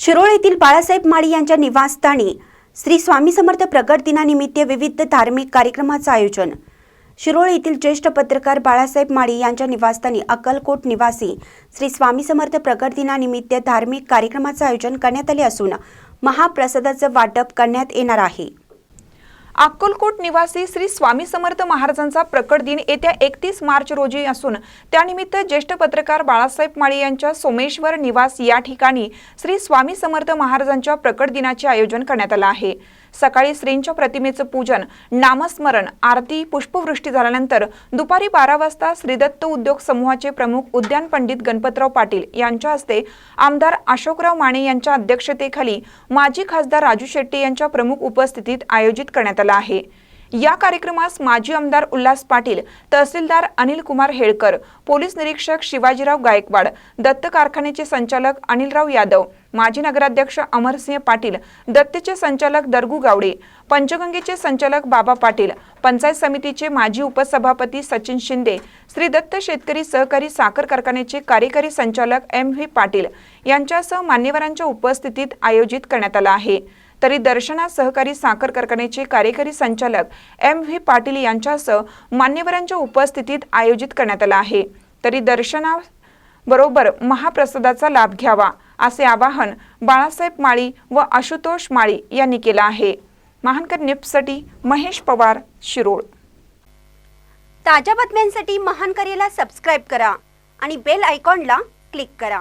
शिरोळ येथील बाळासाहेब माळी यांच्या निवासस्थानी श्री स्वामी समर्थ प्रगट दिनानिमित्त विविध धार्मिक कार्यक्रमाचं आयोजन. शिरोळ येथील ज्येष्ठ पत्रकार बाळासाहेब माळी यांच्या निवासस्थानी अक्कलकोट निवासी श्री स्वामी समर्थ प्रगट दिनानिमित्त धार्मिक कार्यक्रमाचं आयोजन करण्यात आले असून महाप्रसादाचं वाटप करण्यात येणार आहे. अक्कलकोट निवासी श्री स्वामी समर्थ महाराजांचा प्रकट दिन येत्या एकतीस मार्च रोजी असून त्यानिमित्त ज्येष्ठ पत्रकार बाळासाहेब माळी यांच्या सोमेश्वर निवास या ठिकाणी श्री स्वामी समर्थ महाराजांच्या प्रकट दिनाचे आयोजन करण्यात आलं आहे. सकाळी श्रींच्या प्रतिमेचं पूजन नामस्मरण आरती पुष्पवृष्टी झाल्यानंतर दुपारी बारा वाजता श्रीदत्त उद्योग समूहाचे प्रमुख उद्यान पंडित गणपतराव पाटील यांच्या हस्ते आमदार अशोकराव माने यांच्या अध्यक्षतेखाली माजी खासदार राजू शेट्टी यांच्या प्रमुख उपस्थितीत आयोजित करण्यात आला आहे. या कार्यक्रमास माजी आमदार उल्हास पाटील तहसीलदार अनिल कुमार हेळकर पोलीस निरीक्षक शिवाजीराव गायकवाड दत्त कारखान्याचे संचालक अनिलराव यादव माजी नगराध्यक्ष अमरसिंह पाटील दत्तचे संचालक दरगू गावडे पंचगंगेचे संचालक बाबा पाटील पंचायत समितीचे माजी उपसभापती सचिन शिंदे श्री दत्त शेतकरी सहकारी साखर कारखान्याचे कार्यकारी संचालक एम व्ही पाटील यांच्यासह मान्यवरांच्या उपस्थितीत आयोजित करण्यात आला आहे. तरी दर्शना सहकारी साखर कारखान्याचे कार्यकारी संचालक एम व्ही पाटील यांच्यासह मान्यवरांच्या उपस्थितीत आयोजित करण्यात आला आहे. तरी दर्शना बरोबर महाप्रसादाचा लाभ घ्यावा असे आवाहन बाळासाहेब माळी व आशुतोष माळी यांनी केलं आहे. महानकर निप्ससाठी महेश पवार शिरोळ. ताज्या बातम्यांसाठी महानकरीला सबस्क्राईब करा आणि बेल आयकॉनला क्लिक करा.